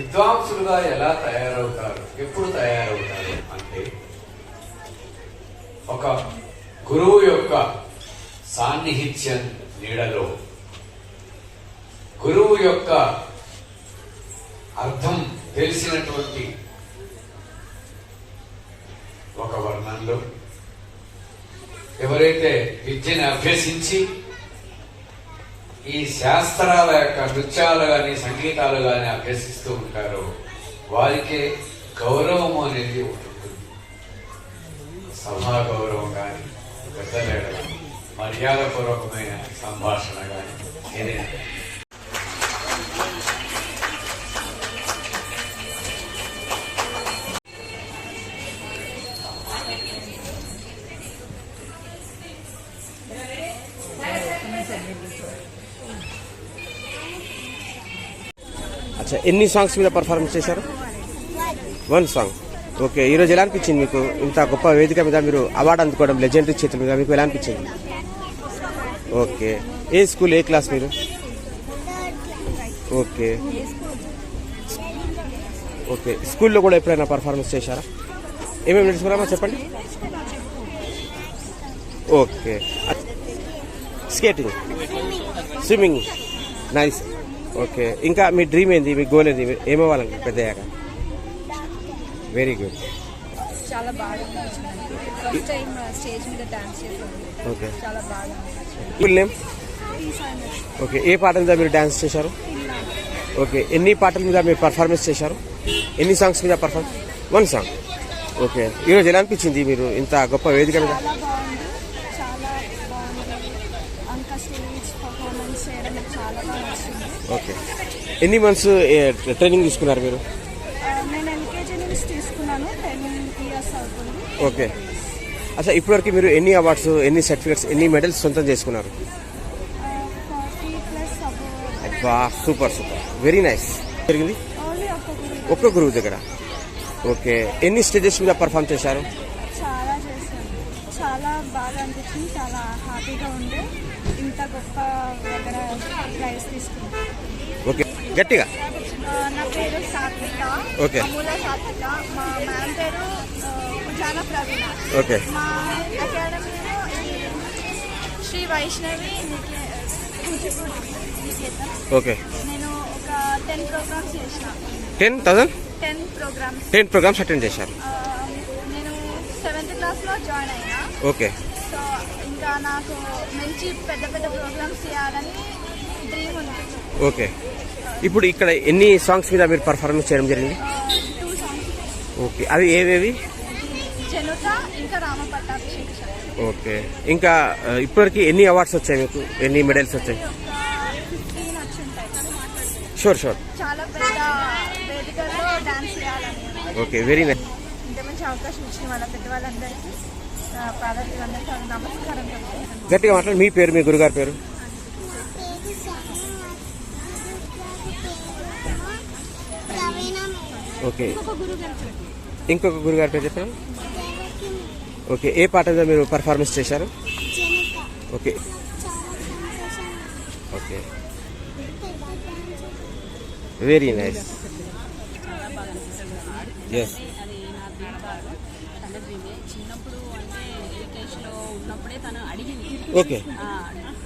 విద్వాంసులుగా ఎలా తయారవుతారు? ఎప్పుడు తయారవుతారు అంటే ఒక గురువు యొక్క సాన్నిహిత్యం నీడలో గురువు యొక్క అర్థం తెలిసినటువంటి ఒక వర్ణంలో ఎవరైతే విద్యను అభ్యసించి ఈ శాస్త్రాల యొక్క నృత్యాలు కానీ సంగీతాలు కానీ అభ్యసిస్తూ ఉంటారో. వారికే గౌరవం అనేది ఒకటి ఉంటుంది సభా గౌరవం కానీ పెద్దలేడ మర్యాదపూర్వకమైన సంభాషణ కానీ ఏదైనా. అచ్చా ఎన్ని సాంగ్స్ మీద పర్ఫార్మెన్స్ చేశారు? వన్ సాంగ్ ఓకే ఈరోజు ఎలా అనిపించింది మీకు? ఇంత గొప్ప వేదిక మీద మీరు అవార్డు అందుకోవడం లెజెండరీ చేతుల మీద మీకు ఎలా అనిపించింది? ఓకే ఏ స్కూల్ ఏ క్లాస్ మీరు? ఓకే ఓకే స్కూల్లో కూడా ఎప్పుడైనా పర్ఫార్మెన్స్ చేశారా? ఏమేమి నేర్చుకున్నామా చెప్పండి. Okay skating swimming nice okay. ఇంకా మీ డ్రీమ్ ఏంది? మీ గోల్ ఏంది? ఏమవ్వాలని పెద్ద అయ్యాక వెరీ గుడ్ చాలా బాగా అనిపించింది. ఫస్ట్ టైం స్టేజ్ మీద డాన్స్ చేసాను ఓకే. చాలా బాగా అనిపించింది. Full name okay. ఏ పాట మీద మీరు డాన్స్ చేశారు? ఓకే. ఎన్ని పాటల మీద మీరు పర్ఫార్మెన్స్ చేశారు? ఎన్ని సాంగ్స్ మీద పర్ఫార్మ్ వన్ సాంగ్ ఓకే. ఈరోజు ఎలా అనిపించింది మీరు ఇంత గొప్ప వేదిక మీద చాలా బాగుంది చాలా బాగుంది అంక స్టేజ్ పర్ఫార్మెన్స్ చేయడం నాకు చాలా బాగా నచ్చింది ఓకే. ఎన్ని మంత్స్ ట్రైనింగ్ తీసుకున్నారు మీరు? ఆ, నేను ఎల్కేజీ నుంచి తీసుకున్నాను. టెన్ ఇయర్స్ అవుతుంది. ఓకే. అసలు ఇప్పటివరకు మీరు ఎన్ని అవార్డ్స్ ఎన్ని సర్టిఫికెట్స్ ఎన్ని మెడల్స్ సొంతం చేసుకున్నారు? అబ్బా సూపర్ సూపర్ వెరీ నైస్ జరిగింది? ఒక్క గురి ఒక్క గురువు దగ్గర. ఓకే. ఎన్ని స్టేజెస్ మీద పర్ఫామ్ చేశారు? చాలా చేశాను. చాలా బాగా అనిపించింది. చాలా హ్యాపీగా ఉండే. ఇంత గొప్ప దగ్గర ప్రైజ్ తీసుకున్నాను ఓకే. గట్టిగా? నా పేరు సాత్విక. ఓకే. అమూల సాత్విక. మా మ్యామ్ పేరు ప్రవీణ. ఓకే. మా అకాడమీలో శ్రీ వైష్ణవి ఓకే. నేను ఒక టెన్ ప్రోగ్రామ్స్ చేసిన. Ten thousand? Ten programmes. Ten programmes attend చేశారు. నేను సెవెంత్ క్లాస్లో జాయిన్ అయినా. ఓకే. ఇంకా నాకు మంచి పెద్ద పెద్ద ప్రోగ్రామ్స్ చేయాలని డ్రీమ్ ఉంది. ఓకే. ఇప్పుడు ఇక్కడ ఎన్ని సాంగ్స్ మీద మీరు పర్ఫార్మెన్స్ చేయడం జరిగింది? Two songs okay. అవి ఏవేవి? జనుత ఇంకా రామ పట్టాభిషేక్ ఓకే. ఇంకా ఆ, ఇప్పటివరకు ఎన్ని అవార్డ్స్ వచ్చాయి మీకు? ఎన్ని మెడల్స్ వచ్చాయి? ఫిఫ్టీన్ వచ్చి ఉంటాయి షూర్ షూర్ చాలా పెద్ద వేదికల్లో డాన్స్ చేయాలని. ఓకే. వెరీ నైస్ ఇంత మంచి అవకాశం ఇచ్చిన వాళ్ళ పెద్దవాళ్ళందరికీ? గట్టిగా మాట్లాడి మీ పేరు మీ గురుగారి పేరు? ఓకే. ఇంకొక గురుగారి పేరు చెప్పండి. ఓకే ఏ పాట మీద మీరు పర్ఫార్మెన్స్ చేశారు? Okay. Okay. Very nice yes అది నా డ్రీమ్ కాదు తన డ్రీమే చిన్నప్పుడు అంటే ఎల్కేజీలో ఉన్నప్పుడే తను అడిగింది. ఓకే.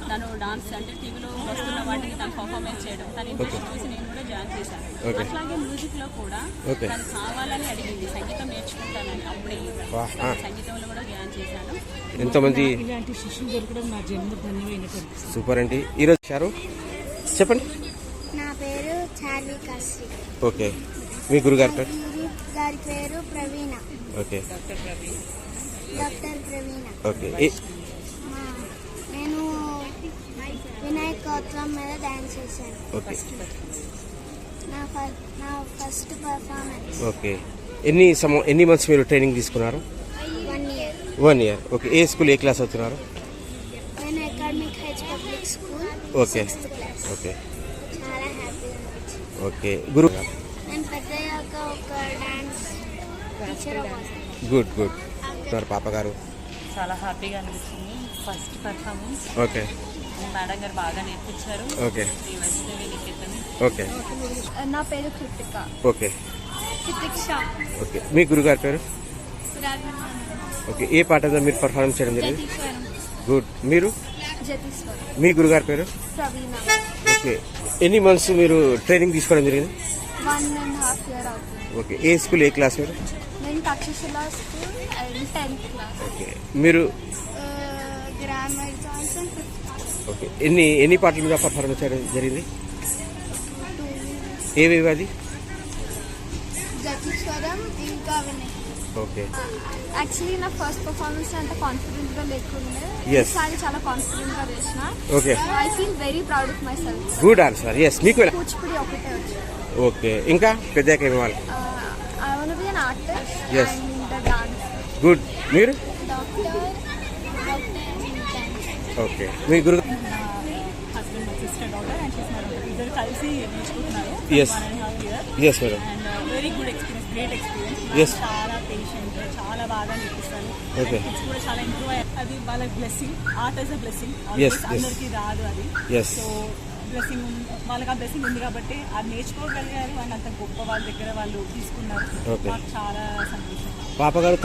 తను డాన్స్ అంటే టీవీలో వస్తున్న వాటికి తను పర్ఫార్మెన్స్ చేయడం. తన ఇంట్రెస్ట్ చూసి నేను కూడా జాయిన్ చేశాను. అట్లాగే మ్యూజిక్లో కూడా. తను కావాలని అడిగింది. సంగీతం నేర్చుకుంటానని అప్పుడే. సంగీతంలో కూడా జాయిన్ చేశాను. ఎంతోమంది ఇలాంటి శిష్యులు దొరకడం నా జన్మ ధన్యమైనటువంటి సూపర్ అండి. ఈరోజు వచ్చారు? చెప్పండి. నా పేరు చార్విక శ్రీ ఓకే. మీ గురుగారి పేరు? గురు గారి పేరు Praveena. Okay. Doctor Praveena okay. ఏ- మా నేను వినాయకోత్సవం మీద డాన్స్ చేశాను. ఓకే. నా ఫస్ట్ పర్ఫార్మెన్స్. ఓకే. ఎన్ని సమ ఎన్ని మంత్స్ మీరు ట్రైనింగ్ తీసుకున్నారు? One year. One year. Okay. ఏ స్కూల్ ఏ క్లాస్ అవుతున్నారు నేను academic heights public school okay. Okay. చాలా హ్యాపీగా ఓకే. గురు నేను ఒక dance teacher good good. Sir పాప గారు. చాలా హ్యాపీగా అనిపించింది. First performance okay. మేడం గారు బాగా నేర్పించారు. ఓకే. ఓకే. నా పేరు కృతిక. ఓకే. ప్రతీక్ష ఓకే. మీ గురుగారి పేరు? ఓకే. ఏ పాట మీరు పర్ఫార్మెన్స్ చేయడం జరిగింది? గుడ్ మీరు? మీ గురుగారి పేరు? ఓకే. ఎన్ని మంత్స్ మీరు ట్రైనింగ్ తీసుకోవడం జరిగింది? ఓకే. ఏ స్కూల్ ఏ క్లాస్ మీరు? నేను Takshashila school and tenth class okay. మీరు? Grammar Johnson okay. ఎన్ని ఎన్ని పాటల మీద పర్ఫార్మెన్స్ చేయడం జరిగింది? ఏవేవి అది? జతీశ్వరం ఇంకా వినయ్ ఓకే. యాక్చువల్లీ నా ఫస్ట్ పర్ఫార్మెన్స్ అంత కాన్ఫిడెంట్గా లేకుండే. Yes. ఈసారి చాలా కాన్ఫిడెంట్గా చేసిన. Okay. I feel very proud of myself good answer yes మీకు కూచిపూడి ఒకటే ఓకే. ఇంకా? పెద్దగా ఏమి an artist Yes. And dance good మీరు? డాక్టర్ ఓకే మీ గురు husband sister daughter and she's ఇద్దరు కలిసి నేర్చుకుంటున్నారు. Yes. Yes madam and very good experience great experience Yes. చాలా పేషెంట్ చాలా బాగా నేర్పిస్తారు. Okay. కిడ్స్ కూడా చాలా ఇంప్రూవ్ అయ్యారు అది వాళ్ళకి blessing art is a blessing Yes, yes. అందరికీ రాదు అది. Yes. సో బ్లెస్సింగ్ వాళ్ళకి ఆ బ్లెస్సింగ్ ఉంది కాబట్టి అది నేర్చుకోగలిగారు అని అంత గొప్ప వాళ్ళ దగ్గర వాళ్ళు తీసుకున్నారు. మాకు చాలా సంతోషం. పాప గారు